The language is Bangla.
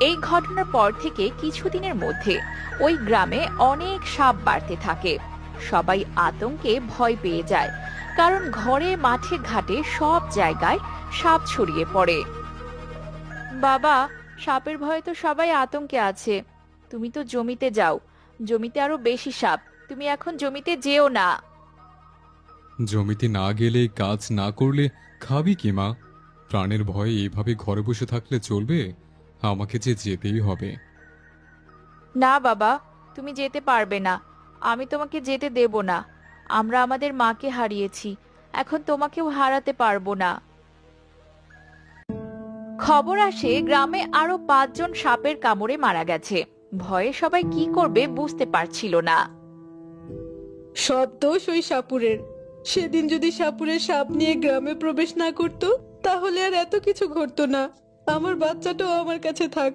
এই ঘটনার পর থেকে কিছুদিনের মধ্যে ওই গ্রামে অনেক সাপ বাড়তে থাকে। সবাই আতঙ্কে ভয় পেয়ে যায়, কারণ ঘরে, মাঠে, ঘাটে সব জায়গায় সাপ ছড়িয়ে পড়ে। বাবা, সাপের ভয়ে তো সবাই আতঙ্কে আছে। তুমি তো জমিতে যাও, জমিতে আরও বেশি সাপ, তুমি এখন জমিতে যেও না। জমিতে না গেলে কাজ না করলে খাবি কি মা? প্রাণের ভয়ে এভাবে ঘরে বসে থাকলে চলবে? আমাকে যে যেতেই হবে। না বাবা তুমি যেতে পারবে না। আমি তোমাকে যেতে দেব না। আমরা আমাদের মাকে হারিয়েছি। এখন তোমাকেও হারাতে পারব না। খবর আসে গ্রামে আরও পাঁচজন সাপের কামড়ে মারা গেছে। ভয়ে সবাই কি করবে বুঝতে পারছিল না। সব দোষ ওই সাপুরের। সেদিন যদি সাপুরের সাপ নিয়ে গ্রামে প্রবেশ না করত তাহলে আর এত কিছু ঘটতো না। আমার বাচ্চাটাও আমার কাছে থাক।